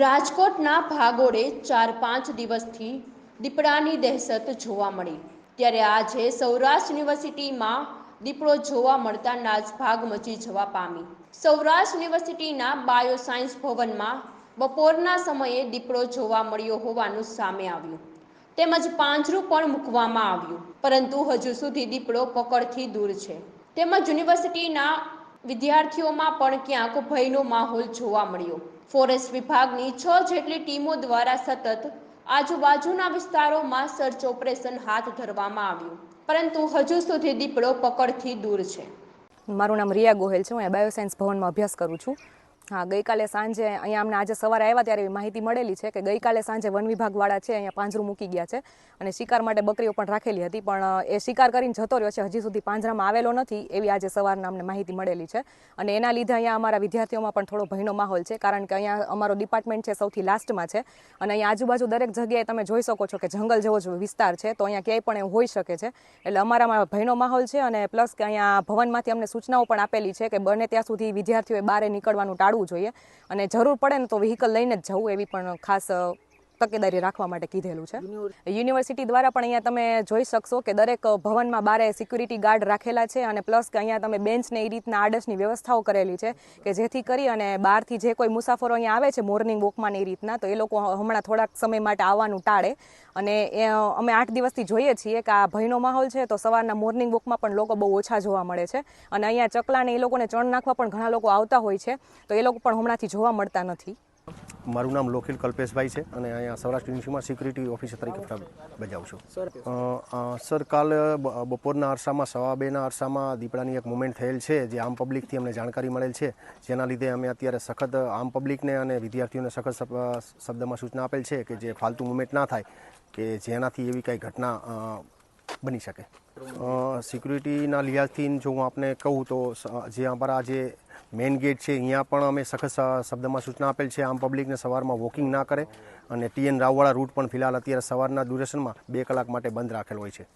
રાજકોટના ભાગોળે ચાર પાંચ દિવસથી દીપડાની દહેશત જોવા મળી. ત્યારે આજે સૌરાષ્ટ્ર યુનિવર્સિટીમાં દીપડો જોવા મળતા નાસભાગ મચી જવા પામી. સૌરાષ્ટ્ર યુનિવર્સિટીના બાયો સાયન્સ ભવનમાં બપોરના સમયે દીપડો જોવા મળ્યો હોવાનું સામે આવ્યું. તેમજ પાંજરું પણ મૂકવામાં આવ્યું. પરંતુ હજુ સુધી દીપડો પકડથી દૂર છે. તેમજ યુનિવર્સિટીના વિદ્યાર્થીઓમાં પણ ક્યાંક ભયનો માહોલ જોવા મળ્યો. ફોરેસ્ટ વિભાગની છ જેટલી ટીમો દ્વારા સતત આજુબાજુના વિસ્તારોમાં સર્ચ ઓપરેશન હાથ ધરવામાં આવ્યું. પરંતુ હજુ સુધી દીપડો પકડથી દૂર છે. મારું નામ રિયા ગોહેલ છે. હું બાયોસાયન્સ ભવનમાં અભ્યાસ કરું છું. હા, ગઈકાલે સાંજે અહીંયા અમને આજે સવારે આવ્યા ત્યારે એવી માહિતી મળેલી છે કે ગઈકાલે સાંજે વન વિભાગવાળા છે અહીંયા પાંજરું મૂકી ગયા છે અને શિકાર માટે બકરીઓ પણ રાખેલી હતી, પણ એ શિકાર કરીને જતો રહ્યો છે. હજી સુધી પાંજરામાં આવેલો નથી એવી આજે સવારના અમને માહિતી મળેલી છે. અને એના લીધે અહીંયા અમારા વિદ્યાર્થીઓમાં પણ થોડો ભયનો માહોલ છે, કારણ કે અહીંયા અમારો ડિપાર્ટમેન્ટ છે સૌથી લાસ્ટમાં છે. અને અહીંયા આજુબાજુ દરેક જગ્યાએ તમે જોઈ શકો છો કે જંગલ જેવો જ વિસ્તાર છે, તો અહીંયા ક્યાંય પણ એવું હોઈ શકે છે. એટલે અમારામાં ભયનો માહોલ છે અને પ્લસ કે અહીંયા ભવનમાંથી અમને સૂચનાઓ પણ આપેલી છે કે બને ત્યાં સુધી વિદ્યાર્થીઓએ બહાર નીકળવાનું ટાળવું જોઈએ. અને જરૂર પડે ને તો વ્હીકલ લઈને જ જવું એવી પણ ખાસ તકેદારી રાખવા માટે કીધેલું છે. યુનિવર્સિટી દ્વારા પણ અહીંયા તમે જોઈ શકશો કે દરેક ભવનમાં બારે સિક્યુરિટી ગાર્ડ રાખેલા છે અને પ્લસ કે અહીંયા તમે બેન્ચને એ રીતના આડસની વ્યવસ્થાઓ કરેલી છે કે જેથી કરી અને બહારથી જે કોઈ મુસાફરો અહીંયા આવે છે મોર્નિંગ વોકમાં ને એ રીતના તો એ લોકો હમણાં થોડાક સમય માટે આવવાનું ટાળે. અને એ અમે આઠ દિવસથી જોઈએ છીએ કે આ ભયનો માહોલ છે તો સવારના મોર્નિંગ વોકમાં પણ લોકો બહુ ઓછા જોવા મળે છે. અને અહીંયા ચકલાને એ લોકોને ચણ નાખવા પણ ઘણા લોકો આવતા હોય છે તો એ લોકો પણ હમણાંથી જોવા મળતા નથી. મારું નામ લોખિલ કલ્પેશભાઈ છે અને અહીંયા સૌરાષ્ટ્ર યુનિવર્સિટીમાં સિક્યુરિટી ઓફિસર તરીકે ફરજ બજાવું છું. સર. કાલ બપોરના અરસામાં સવા બેના અરસામાં દીપડાની એક મુવમેન્ટ થયેલ છે જે આમ પબ્લિકથી અમને જાણકારી મળેલ છે. જેના લીધે અમે અત્યારે સખત આમ પબ્લિકને અને વિદ્યાર્થીઓને સખત શબ્દમાં સૂચના આપેલ છે કે જે ફાલતુ મુવમેન્ટ ના થાય કે જેનાથી એવી કાંઈ ઘટના બની શકે. સિક્યુરિટીના લિહાઝથી જો હું આપને કહું તો જે અમારા જે મેઇન ગેટ છે, અહીંયા પણ અમે સખત શબ્દમાં સૂચના આપેલ છે, આમ પબ્લિકને સવારમાં વોકિંગ ના કરે અને ટીએન રાવવાળા રૂટ પણ ફિલહાલ અત્યારે સવારના ડ્યુરેશનમાં બે કલાક માટે બંધ રાખેલ હોય છે.